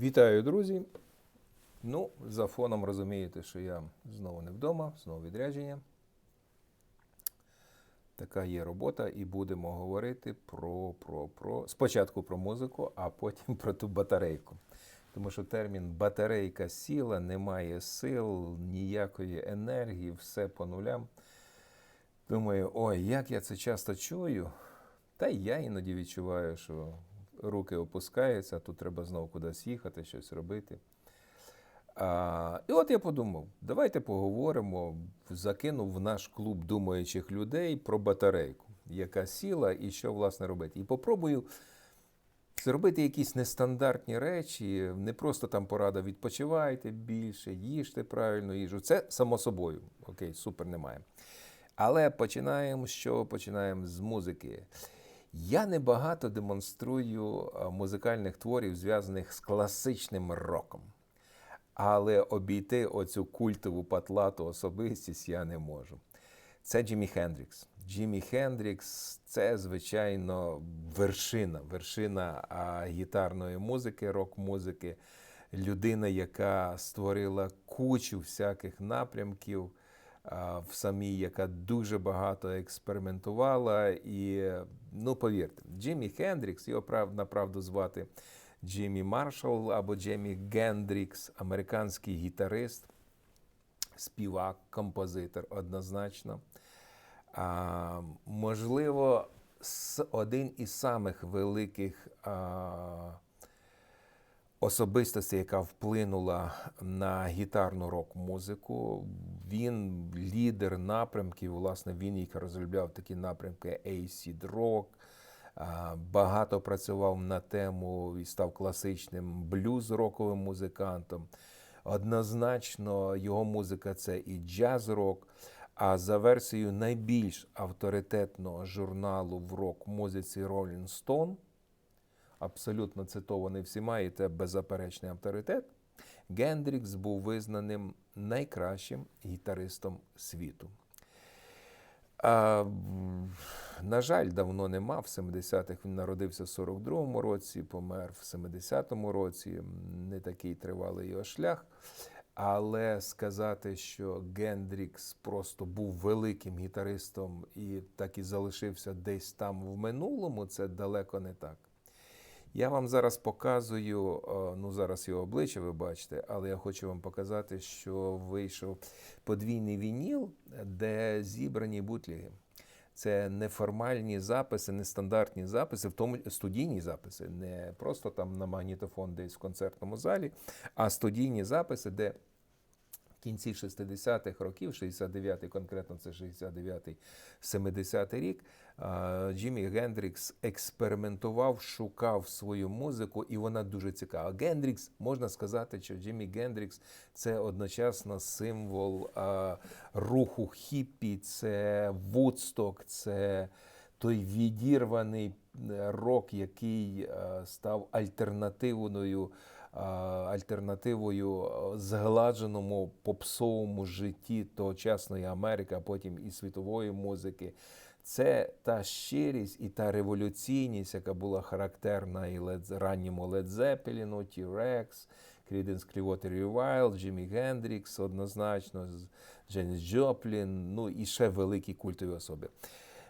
Вітаю, друзі. Ну, за фоном розумієте, що я знову не вдома, знову відрядження. Така є робота, і будемо говорити про, про, про спочатку про музику, а потім про ту батарейку. Тому що термін батарейка сіла, немає сил, ніякої енергії, все по нулям. Думаю, ой, як я це часто чую. Та я іноді відчуваю, що руки опускаються, тут треба знову кудись їхати, щось робити. А, і от я подумав, давайте поговоримо, закинув в наш клуб думаючих людей про батарейку, яка сіла і що власне робити. І попробую зробити якісь нестандартні речі, не просто там порада відпочивайте більше, їжте правильно їжу. Це само собою. Окей, супер немає. Але починаємо чого? Починаємо з музики. Я небагато демонструю музикальних творів, зв'язаних з класичним роком. Але обійти оцю культову патлату особистість я не можу. Це Джиммі Хендрікс. Джиммі Хендрікс це, звичайно, вершина, вершина гітарної музики, рок-музики. Людина, яка створила кучу всяких напрямків в самій, яка дуже багато експериментувала. І, ну, повірте, Джиммі Хендрікс, його прав, направду звати Джиммі Маршалл або Джиммі Гендрікс, американський гітарист, співак, композитор однозначно. А, можливо, один із самих великих а, особистостей, яка вплинула на гітарну рок-музику. Він лідер напрямків. Власне, він їх розробляв такі напрямки acid rock. Багато працював на тему і став класичним блюз-роковим музикантом. Однозначно, його музика це і джаз-рок. А за версією найбільш авторитетного журналу в рок-музиці Rolling Stone, абсолютно цитований всіма, і це беззаперечний авторитет, Гендрікс був визнаним найкращим гітаристом світу. А, на жаль, давно нема. В 70-х він народився в 42-му році, помер в 70-му році. Не такий тривалий його шлях. Але сказати, що Гендрікс просто був великим гітаристом і так і залишився десь там в минулому, це далеко не так. Я вам зараз показую, ну зараз його обличчя ви бачите, але я хочу вам показати, що вийшов подвійний вініл, де зібрані бутліги. Це неформальні записи, нестандартні записи, в тому студійні записи, не просто там на магнітофон десь в концертному залі, а студійні записи, де кінці 60-х років, 69-й конкретно це 69-й, 70-й рік, Джиммі Гендрікс експериментував, шукав свою музику, і вона дуже цікава. Гендрікс, можна сказати, що Джиммі Гендрікс це одночасно символ руху хіппі, це Вудсток, це той відірваний е, рок, який е, став альтернативною альтернативою е, згладженому попсовому житті тогочасної Америки, а потім і світової музики. Це та щирість і та революційність, яка була характерна і Led, ранньому Led Zeppelin, T-Rex, Creedence Clearwater Revival, Джиммі Гендрікс, однозначно, Дженіс Джоплін, ну і ще великі культові особи.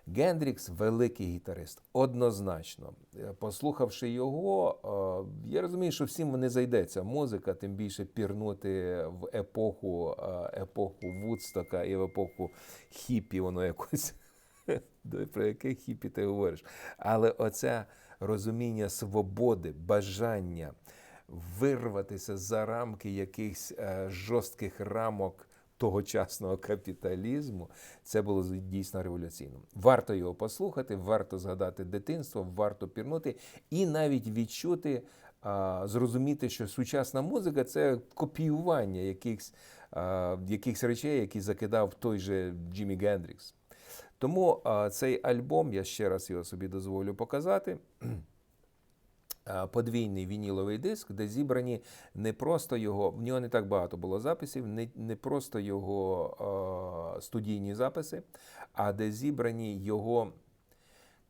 Гендрікс великий гітарист, однозначно. Е, Послухавши його, е, я розумію, що всім не зайдеться музика, тим більше пірнути в епоху, е, епоху Вудстока і в епоху хіпі, воно якось Про яке хіпі ти говориш? Але оце розуміння свободи, бажання вирватися за рамки якихось жорстких рамок тогочасного капіталізму, це було дійсно революційно. Варто його послухати, варто згадати дитинство, варто пірнути і навіть відчути, зрозуміти, що сучасна музика це копіювання якихось, якихось речей, які закидав той же Джиммі Гендрікс. Тому цей альбом, я ще раз його собі дозволю показати. А, Подвійний вініловий диск, де зібрані не просто його, в нього не так багато було записів, не, не просто його а, студійні записи, а де зібрані його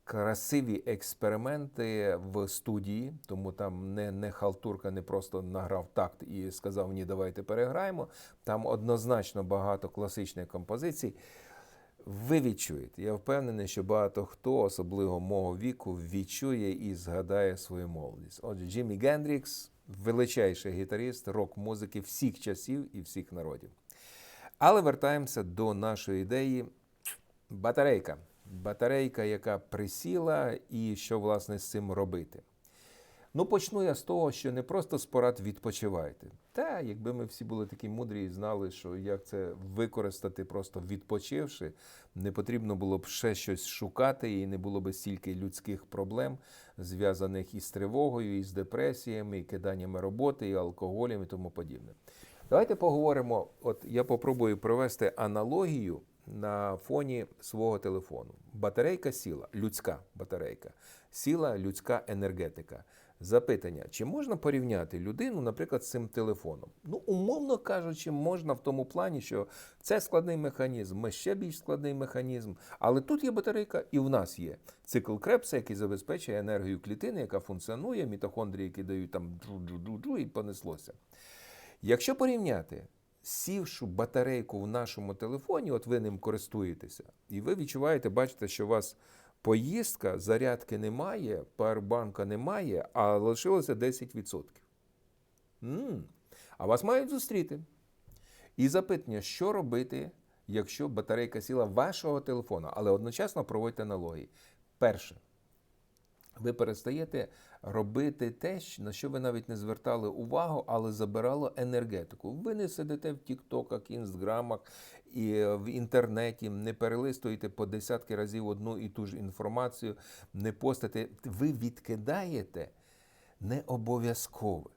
красиві експерименти в студії, тому там не, не халтурка, не просто награв такт і сказав ні, давайте переграємо. Там однозначно багато класичних композицій. Ви відчуєте. Я впевнений, що багато хто, особливо мого віку, відчує і згадає свою молодість. Отже, Джиммі Гендрікс величайший гітарист рок-музики всіх часів і всіх народів. Але вертаємося до нашої ідеї батарейка. Батарейка, яка присіла, і що власне з цим робити. Ну, почну я з того, що не просто з порад відпочивайте. Та, якби ми всі були такі мудрі і знали, що як це використати, просто відпочивши, не потрібно було б ще щось шукати, і не було б стільки людських проблем, зв'язаних із тривогою, із депресіями, і киданнями роботи, і алкоголем, і тому подібне. Давайте поговоримо. От я попробую провести аналогію на фоні свого телефону. Батарейка сіла, людська батарейка, сіла людська енергетика. Запитання: чи можна порівняти людину, наприклад, з цим телефоном? Ну, умовно кажучи, можна в тому плані, що це складний механізм, ми ще більш складний механізм. Але тут є батарейка, і в нас є цикл Крепса, який забезпечує енергію клітини, яка функціонує, мітохондрії, які дають там джу-джу-джу, і понеслося. Якщо порівняти сівшу батарейку в нашому телефоні, от ви ним користуєтеся, і ви відчуваєте, бачите, що у вас поїздка, зарядки немає, павербанка немає, а лишилося 10%. м А вас мають зустріти. І запитання, що робити, якщо батарейка сіла вашого телефона, але одночасно проводьте аналогії. Перше, ви перестаєте робити те, на що ви навіть не звертали увагу, але забирало енергетику. Ви не сидите в Тіктоках, Інстаграмах і в інтернеті, не перелистуєте по десятки разів одну і ту ж інформацію, не постите. Ви відкидаєте не обов'язкове.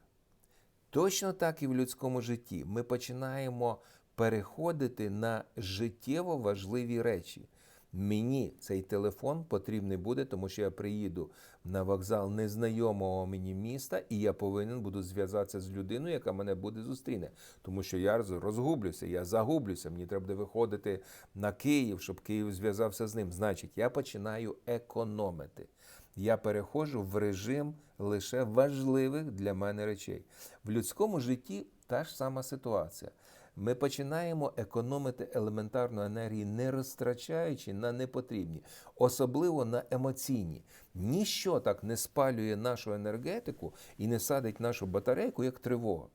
Точно так і в людському житті. Ми починаємо переходити на життєво важливі речі. Мені цей телефон потрібний буде, тому що я приїду на вокзал незнайомого мені міста, і я повинен буду зв'язатися з людиною, яка мене буде зустріне. Тому що я розгублюся, я загублюся. Мені треба буде виходити на Київ, щоб Київ зв'язався з ним. Значить, я починаю економити. Я переходжу в режим лише важливих для мене речей. В людському житті та ж сама ситуація. Ми починаємо економити елементарну енергію, не розтрачаючи на непотрібні, особливо на емоційні. Ніщо так не спалює нашу енергетику і не садить нашу батарейку, як тривога.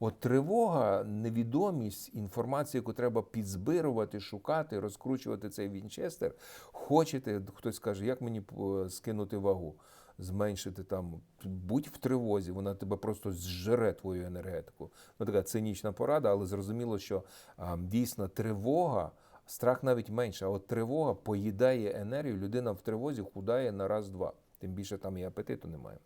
От тривога, невідомість, інформацію, яку треба підзбирувати, шукати, розкручувати цей вінчестер. Хочете, хтось каже, як мені е, скинути вагу, зменшити там, будь в тривозі, вона тебе просто зжере твою енергетику. Ну така цинічна порада, але зрозуміло, що а, дійсно тривога. Страх навіть менше, а от тривога поїдає енергію, людина в тривозі худає на раз-два. Тим більше там і апетиту немає.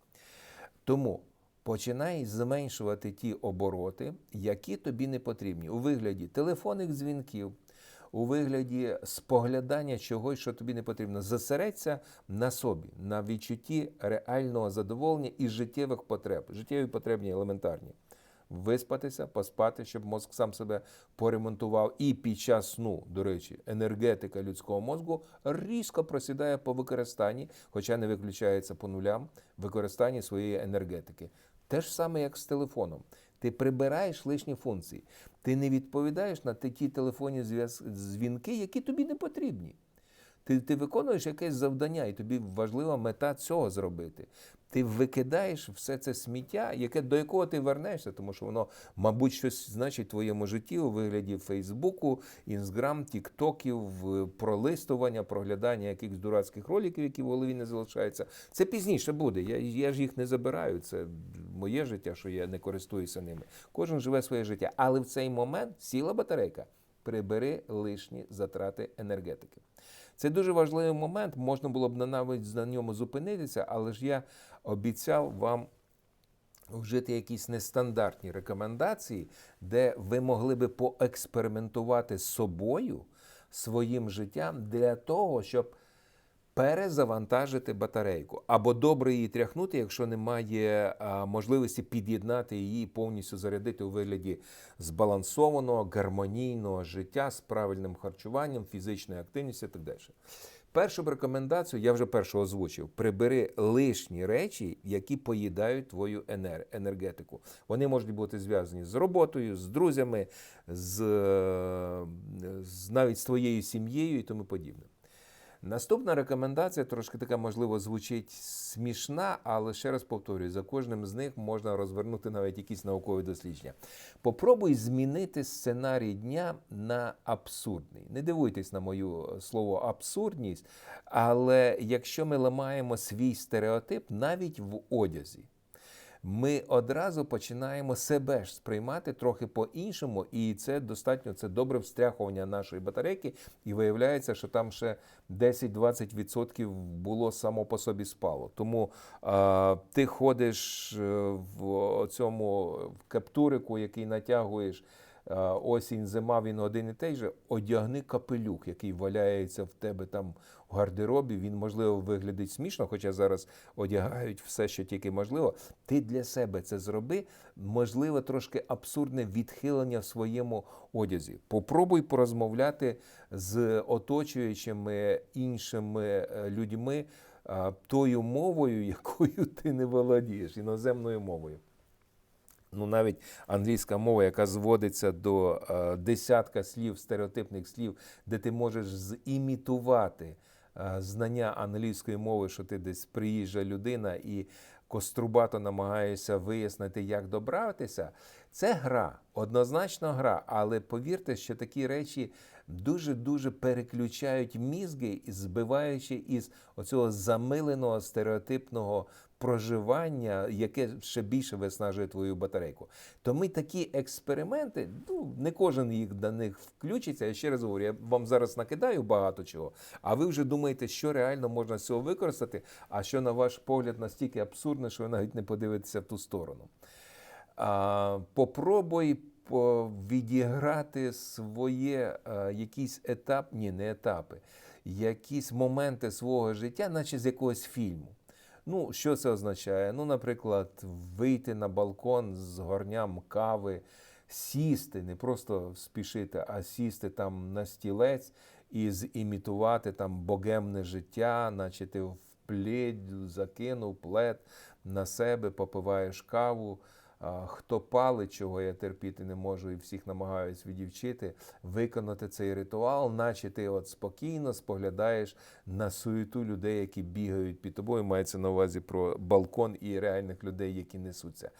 Тому починай зменшувати ті обороти, які тобі не потрібні, у вигляді телефонних дзвінків, у вигляді споглядання чогось, що тобі не потрібно. Зосередься на собі, на відчутті реального задоволення і життєвих потреб. Життєві потребні елементарні. Виспатися, поспати, щоб мозк сам себе поремонтував. І під час сну, до речі, енергетика людського мозку різко просідає по використанні, хоча не виключається по нулям, використанні своєї енергетики. Те ж саме, як з телефоном. Ти прибираєш лишні функції. Ти не відповідаєш на ті телефонні дзвінки, які тобі не потрібні. Ти, ти виконуєш якесь завдання, і тобі важлива мета цього зробити. Ти викидаєш все це сміття, яке до якого ти вернешся, тому що воно, мабуть, щось значить в твоєму житті у вигляді Фейсбуку, Інстаграм, Тіктоків, пролистування, проглядання якихось дурацьких роликів, які в голові не залишаються. Це пізніше буде. Я, я ж їх не забираю. Це моє життя, що я не користуюся ними. Кожен живе своє життя. Але в цей момент сіла батарейка. Прибери лишні затрати енергетики. Це дуже важливий момент. Можна було б навіть на ньому зупинитися, але ж я обіцяв вам вжити якісь нестандартні рекомендації, де ви могли би поекспериментувати з собою, своїм життям для того, щоб перезавантажити батарейку або добре її тряхнути, якщо немає можливості під'єднати її, повністю зарядити у вигляді збалансованого, гармонійного життя з правильним харчуванням, фізичною активністю і так далі. Першу б рекомендацію я вже першу озвучив: прибери лишні речі, які поїдають твою енергетику. Вони можуть бути зв'язані з роботою, з друзями, з, з навіть з твоєю сім'єю і тому подібне. Наступна рекомендація трошки така, можливо, звучить смішна, але ще раз повторюю, за кожним з них можна розвернути навіть якісь наукові дослідження. Попробуй змінити сценарій дня на абсурдний. Не дивуйтесь на мою е, слово абсурдність, але якщо ми ламаємо свій стереотип навіть в одязі, ми одразу починаємо себе ж сприймати трохи по-іншому, і це достатньо це добре встряхування нашої батарейки. І виявляється, що там ще 10-20% було само по собі спало. Тому е, ти ходиш е, в цьому в каптурику, який натягуєш. Е, Осінь, зима, він один і той же. Одягни капелюк, який валяється в тебе там в гардеробі. Він, можливо, виглядить смішно, хоча зараз одягають все, що тільки можливо. Ти для себе це зроби. Можливо, трошки абсурдне відхилення в своєму одязі. Попробуй порозмовляти з оточуючими іншими е, людьми е, тою мовою, якою ти не володієш, іноземною мовою. Ну, навіть англійська мова, яка зводиться до е, десятка слів, стереотипних слів, де ти можеш зімітувати е, знання англійської мови, що ти десь приїжджа людина і кострубато намагаєшся вияснити, як добратися. Це гра, однозначно гра, але повірте, що такі речі дуже-дуже переключають мізги, збиваючи із оцього замиленого стереотипного проживання, яке ще більше виснажує твою батарейку. То ми такі експерименти, ну не кожен їх до них включиться. Я ще раз говорю, я вам зараз накидаю багато чого, а ви вже думаєте, що реально можна з цього використати, а що на ваш погляд настільки абсурдно, що ви навіть не подивитеся в ту сторону. А, попробуй відіграти своє е, якийсь етап, ні, не етапи, якісь моменти свого життя, наче з якогось фільму. Ну, що це означає? Ну, наприклад, вийти на балкон з горням кави, сісти, не просто спішити, а сісти там на стілець і зімітувати там богемне життя, наче ти в плід закинув плед на себе, попиваєш каву. Хто палить, чого я терпіти не можу, і всіх намагаюсь відівчити, виконати цей ритуал, наче ти от спокійно споглядаєш на суету людей, які бігають під тобою. Мається на увазі про балкон і реальних людей, які несуться.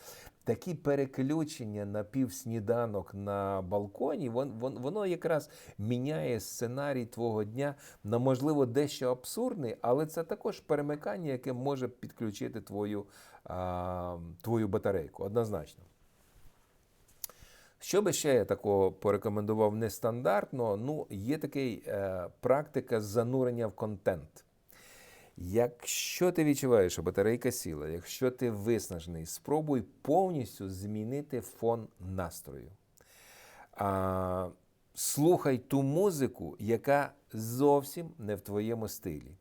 Такі переключення на півсніданок на балконі, вон, вон, воно якраз міняє сценарій твого дня на можливо дещо абсурдний, але це також перемикання, яке може підключити твою, твою батарейку. Однозначно. Що би ще я такого порекомендував нестандартно? Ну, є такий е, практика занурення в контент. Якщо ти відчуваєш, що батарейка сіла, якщо ти виснажений, спробуй повністю змінити фон настрою. А, слухай ту музику, яка зовсім не в твоєму стилі.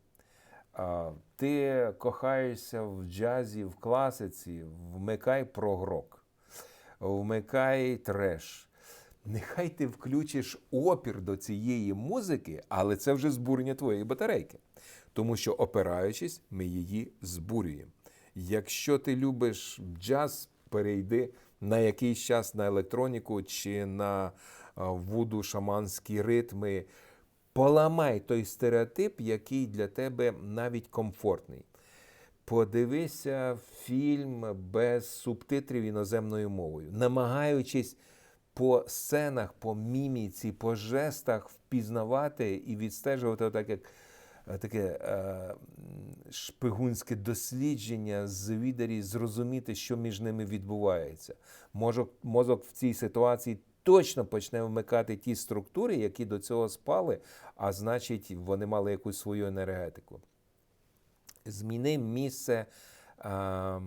Ти кохаєшся в джазі, в класиці, вмикай прогрок, вмикай треш. Нехай ти включиш опір до цієї музики, але це вже збурення твоєї батарейки. Тому що, опираючись, ми її збурюємо. Якщо ти любиш джаз, перейди на якийсь час на електроніку чи на вуду шаманські ритми. Поламай той стереотип, який для тебе навіть комфортний. Подивися фільм без субтитрів іноземною мовою, намагаючись по сценах, по міміці, по жестах впізнавати і відстежувати так, як е, таке е, шпигунське дослідження з відері, зрозуміти, що між ними відбувається. Мозок, мозок в цій ситуації точно почне вмикати ті структури, які до цього спали, а значить, вони мали якусь свою енергетику зміни місце а,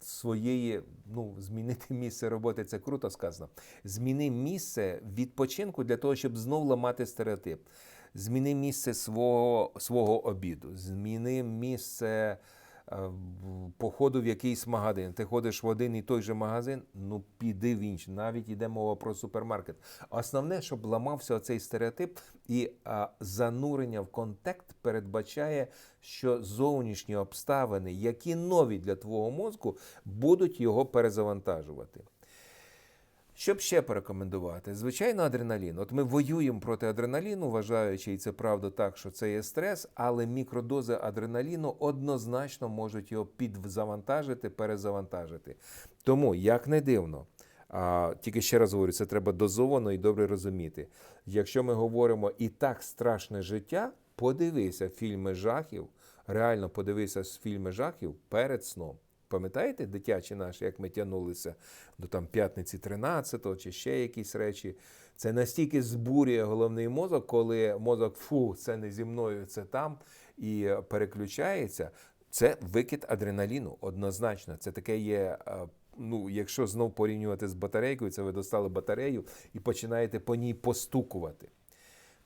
своєї, ну, змінити місце роботи це круто сказано. Зміни місце відпочинку для того, щоб знов ламати стереотип. Зміни місце свого, свого обіду, зміни місце походу в якийсь магазин. Ти ходиш в один і той же магазин, ну піди в інший. Навіть йде мова про супермаркет. Основне, щоб ламався цей стереотип, і а, занурення в контекст передбачає, що зовнішні обставини, які нові для твого мозку, будуть його перезавантажувати. Що б ще порекомендувати? Звичайно, адреналін. От ми воюємо проти адреналіну, вважаючи, і це правда так, що це є стрес, але мікродози адреналіну однозначно можуть його підзавантажити, перезавантажити. Тому, як не дивно, а, тільки ще раз говорю, це треба дозовано і добре розуміти. Якщо ми говоримо і так страшне життя, подивися фільми жахів, реально подивися фільми жахів перед сном. Пам'ятаєте, дитячі наші, як ми тягнулися до там п'ятниці 13-го чи ще якісь речі? Це настільки збурює головний мозок, коли мозок фу, це не зі мною, це там і переключається. Це викид адреналіну, однозначно. Це таке є. е, Ну, якщо знов порівнювати з батарейкою, це ви достали батарею і починаєте по ній постукувати.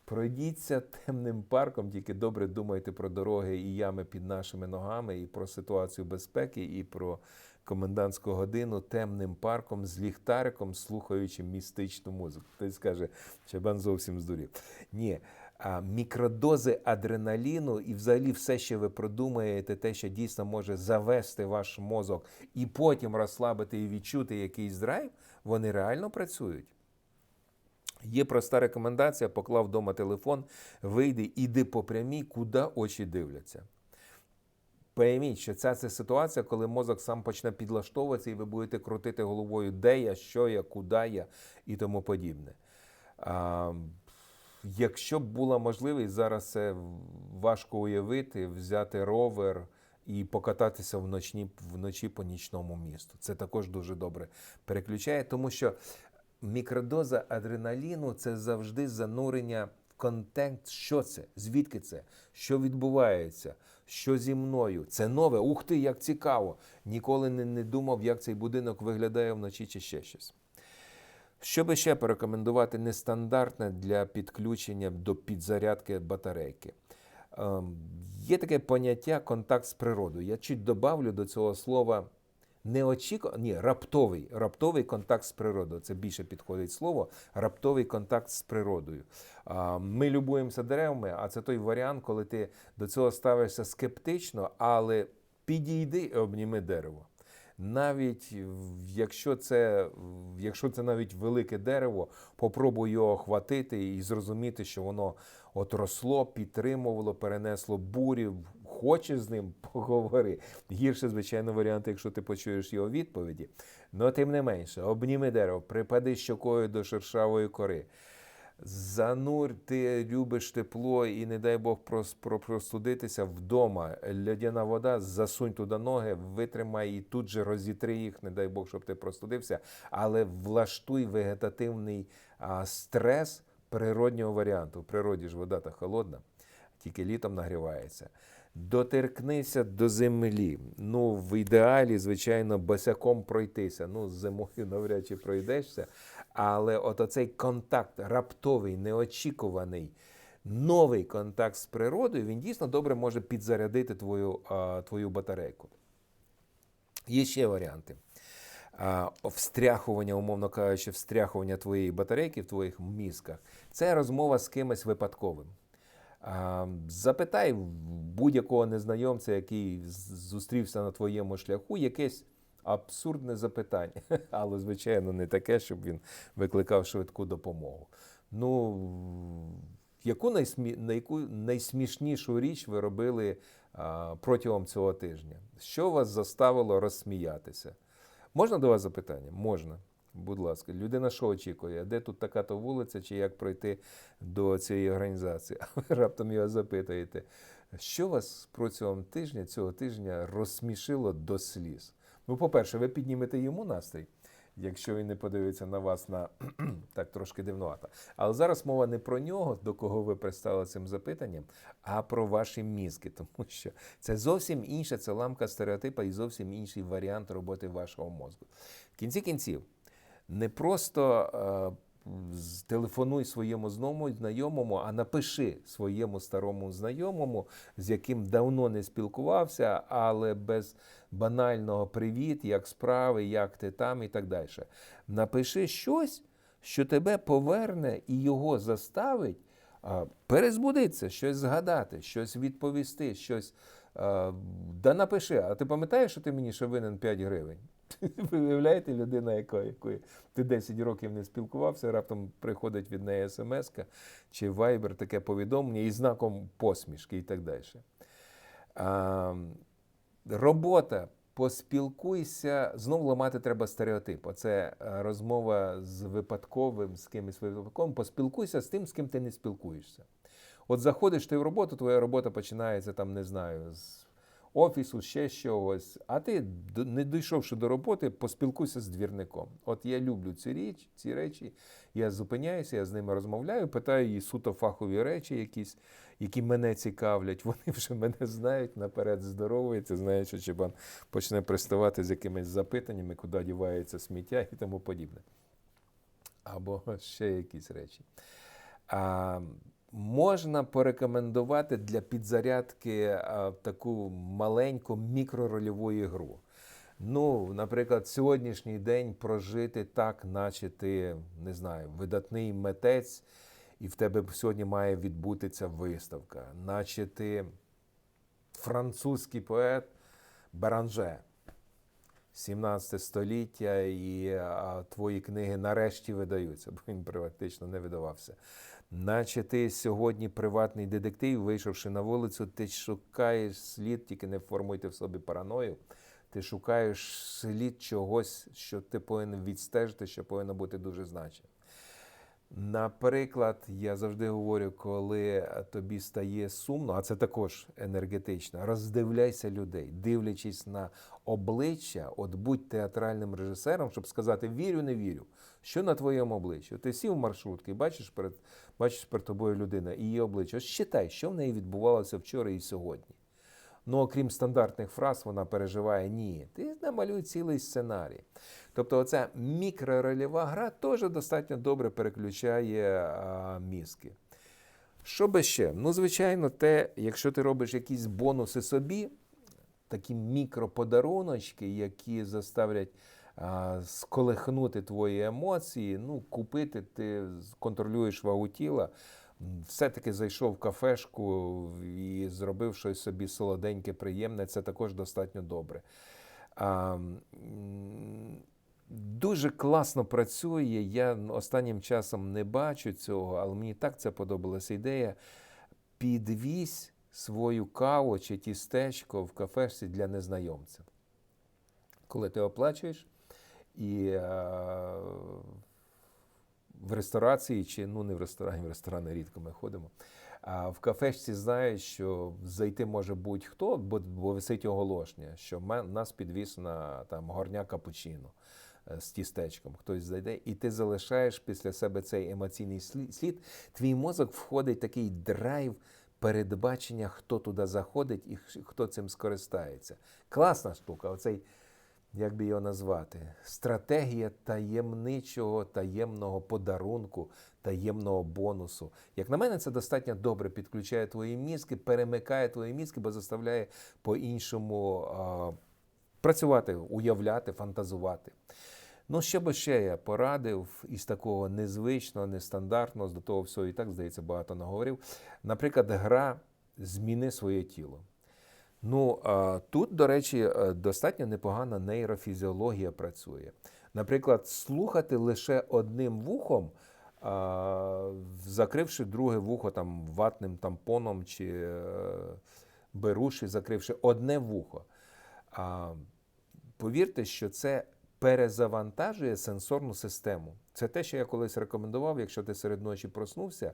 Пройдіться темним парком, тільки добре думайте про дороги і ями під нашими ногами, і про ситуацію безпеки, і про комендантську годину темним парком з ліхтариком, слухаючи містичну музику. Хтось скаже, Чабан зовсім здурів. Ні. А мікродози адреналіну і взагалі все, що ви продумаєте, те, що дійсно може завести ваш мозок і потім розслабити і відчути якийсь драйв, вони реально працюють. Є проста рекомендація: поклав вдома телефон, вийди, іди по прямій, куди очі дивляться. Пойміть, що ця це ситуація, коли мозок сам почне підлаштовуватися, і ви будете крутити головою, де я, що я, куди я і тому подібне. А, якщо б була можливість, зараз це важко уявити, взяти ровер і покататися вночі, вночі по нічному місту. Це також дуже добре переключає, тому що мікродоза адреналіну це завжди занурення в контекст, що це, звідки це, що відбувається, що зі мною. Це нове, ух ти, як цікаво. Ніколи не, не думав, як цей будинок виглядає вночі чи ще щось. Що би ще порекомендувати нестандартне для підключення до підзарядки батарейки? Ем, є таке поняття контакт з природою. Я чуть добавлю до цього слова неочікуваний, ні, раптовий, раптовий контакт з природою. Це більше підходить слово, раптовий контакт з природою. Ми любуємося деревами, а це той варіант, коли ти до цього ставишся скептично, але підійди і обніми дерево. Навіть якщо це, якщо це навіть велике дерево, попробуй його охватити і зрозуміти, що воно от росло, підтримувало, перенесло бурі. Хочеш з ним поговори. Гірше, звичайно, варіант, якщо ти почуєш його відповіді. Но тим не менше, обніми дерево, припади щокою до шершавої кори. Занурь, ти любиш тепло і не дай Бог прос- простудитися вдома. Льодяна вода, засунь туди ноги, витримай і тут же розітри їх, не дай Бог, щоб ти простудився. Але влаштуй вегетативний а, стрес природнього варіанту. В природі ж вода та холодна, тільки літом нагрівається. Дотеркнися до землі. Ну, в ідеалі, звичайно, босяком пройтися. Ну, з зимою навряд чи пройдешся. Але от оцей контакт раптовий, неочікуваний, новий контакт з природою, він дійсно добре може підзарядити твою, твою батарейку. Є ще варіанти. Встряхування, умовно кажучи, встряхування твоєї батарейки в твоїх мізках. Це розмова з кимось випадковим. Запитай будь-якого незнайомця, який зустрівся на твоєму шляху, якесь абсурдне запитання, але, звичайно, не таке, щоб він викликав швидку допомогу. Ну, яку, найсмі... на яку найсмішнішу річ ви робили а, протягом цього тижня? Що вас заставило розсміятися? Можна до вас запитання? Можна. Будь ласка, людина що очікує? Де тут така то вулиця, чи як пройти до цієї організації? А ви раптом його запитуєте, що вас протягом тижня, цього тижня розсмішило до сліз? Ну, по-перше, ви піднімете йому настрій, якщо він не подивиться на вас на так трошки дивнувато. Але зараз мова не про нього, до кого ви пристали цим запитанням, а про ваші мізки, тому що це зовсім інша, це ламка стереотипа і зовсім інший варіант роботи вашого мозку. В кінці кінців, не просто е, телефонуй своєму зному знайомому, а напиши своєму старому знайомому, з яким давно не спілкувався, але без банального привіт, як справи, як ти там і так далі. Напиши щось, що тебе поверне і його заставить а, перезбудитися, щось згадати, щось відповісти, щось. а, Да напиши, а ти пам'ятаєш, що ти мені ще винен 5 гривень? Ви уявляєте, людина, якої ти 10 років не спілкувався, раптом приходить від неї смс чи вайбер, таке повідомлення із знаком посмішки і так далі. А, робота, поспілкуйся, знову ламати треба стереотип. Оце е, розмова з випадковим, з кимось випадковим. Поспілкуйся з тим, з ким ти не спілкуєшся. От заходиш ти в роботу, твоя робота починається там, не знаю, з офісу, ще чогось. А ти, не дійшовши до роботи, поспілкуйся з двірником. От я люблю ці річ, ці речі. Я зупиняюся, я з ними розмовляю, питаю її суто фахові речі, якісь, які мене цікавлять. Вони вже мене знають, наперед здоровуються, знають, що Чебан почне приставати з якимись запитаннями, куди дівається сміття і тому подібне. Або ще якісь речі. А, можна порекомендувати для підзарядки а, таку маленьку мікророльову гру. Ну, наприклад, сьогоднішній день прожити так, наче ти не знаю, видатний митець, і в тебе сьогодні має відбутися виставка, наче ти французький поет Беранже. 17 століття, і а, твої книги нарешті видаються, бо він практично не видавався. Наче ти сьогодні приватний детектив, вийшовши на вулицю, ти шукаєш слід, тільки не формуйте в собі параною. Ти шукаєш слід чогось, що ти повинен відстежити, що повинно бути дуже значимо. Наприклад, я завжди говорю, коли тобі стає сумно, а це також енергетично, роздивляйся людей, дивлячись на обличчя, от будь театральним режисером, щоб сказати вірю, не вірю. Що на твоєму обличчі? Ти сів в маршрутки, бачиш перед, бачиш перед тобою людина і її обличчя. Ось читай, що в неї відбувалося вчора і сьогодні. Ну, окрім стандартних фраз, вона переживає ні. Ти намалюй цілий сценарій. Тобто, оця мікророльова гра теж достатньо добре переключає а, мізки. Що би ще? Ну, звичайно, те, якщо ти робиш якісь бонуси собі, такі мікроподаруночки, які заставлять а, сколихнути твої емоції, ну, купити, ти контролюєш вагу тіла. Все-таки зайшов в кафешку і зробив щось собі солоденьке, приємне, це також достатньо добре. А, Дуже класно працює. Я останнім часом не бачу цього, але мені так це подобалася ідея. Підвізь свою каву чи тістечко в кафешці для незнайомця. Коли ти оплачуєш, і е, в ресторації, чи ну не в ресторані, в ресторани рідко ми ходимо. А в кафешці знають, що зайти може будь-хто, бо, бо висить оголошення, що нас підвіз на там горня капучино е, з тістечком. Хтось зайде, і ти залишаєш після себе цей емоційний слід. Твій мозок входить в такий драйв передбачення, хто туди заходить і хто цим скористається. Класна штука. Оцей як би його назвати, стратегія таємничого, таємного подарунку, таємного бонусу. Як на мене, це достатньо добре підключає твої мізки, перемикає твої мізки, бо заставляє по-іншому а, працювати, уявляти, фантазувати. Ну, що би ще я порадив із такого незвичного, нестандартного, з до того всього і так, здається, багато наговорив. Наприклад, гра Зміни своє тіло. Ну, тут, до речі, е, достатньо непогана нейрофізіологія працює. Наприклад, слухати лише одним вухом закривши друге вухо там ватним тампоном чи е, беруші, закривши одне вухо. Повірте, що це перезавантажує сенсорну систему. Це те, що я колись рекомендував, якщо ти серед ночі проснувся.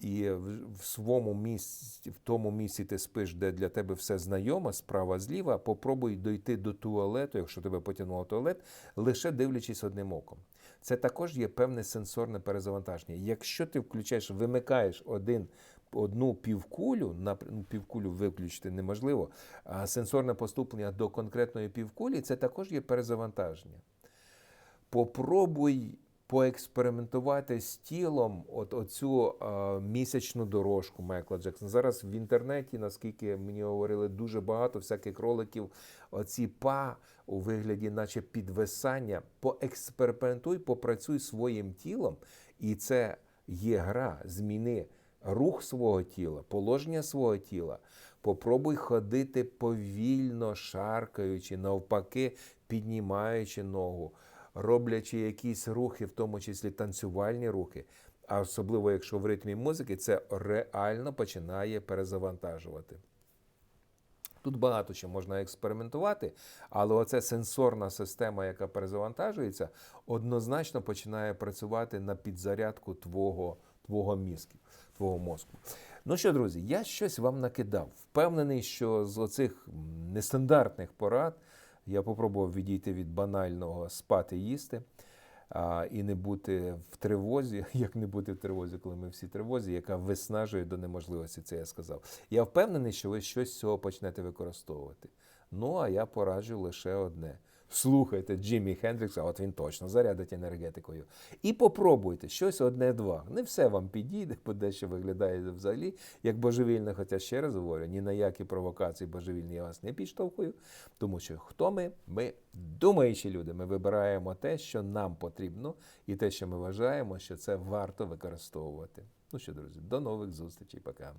І в своєму місці, в тому місці ти спиш, де для тебе все знайоме, справа зліва, попробуй дойти до туалету, якщо тебе потягнуло туалет, лише дивлячись одним оком. Це також є певне сенсорне перезавантаження. Якщо ти включаєш, вимикаєш один, одну півкулю, напр- ну, півкулю виключити неможливо, а сенсорне поступлення до конкретної півкулі, це також є перезавантаження попробуй поекспериментувати з тілом от оцю е, місячну дорожку Майкла Джексона. Зараз в інтернеті, наскільки мені говорили, дуже багато всяких роликів. Оці па у вигляді, наче підвисання. Поекспериментуй, попрацюй своїм тілом, і це є гра. Зміни рух свого тіла, положення свого тіла. Попробуй ходити повільно, шаркаючи, навпаки, піднімаючи ногу, роблячи якісь рухи, в тому числі танцювальні рухи. А особливо, якщо в ритмі музики, це реально починає перезавантажувати. Тут багато чим можна експериментувати, але оця сенсорна система, яка перезавантажується, однозначно починає працювати на підзарядку твого, твого мізку, твого мозку. Ну що, друзі, я щось вам накидав. Впевнений, що з оцих нестандартних порад я попробував відійти від банального спати їсти а, і не бути в тривозі, як не бути в тривозі, коли ми всі тривозі, яка виснажує до неможливості, це я сказав. Я впевнений, що ви щось з цього почнете використовувати. Ну, а я пораджу лише одне. Слухайте Джиммі Хендрікса, от він точно зарядить енергетикою. І попробуйте щось одне-два. Не все вам підійде, бо дещо виглядає взагалі як божевільне, хоча ще раз говорю, ні на які провокації божевільні я вас не підштовхую. Тому що хто ми? Ми думаючі люди. Ми вибираємо те, що нам потрібно, і те, що ми вважаємо, що це варто використовувати. Ну що, друзі, до нових зустрічей. Пока.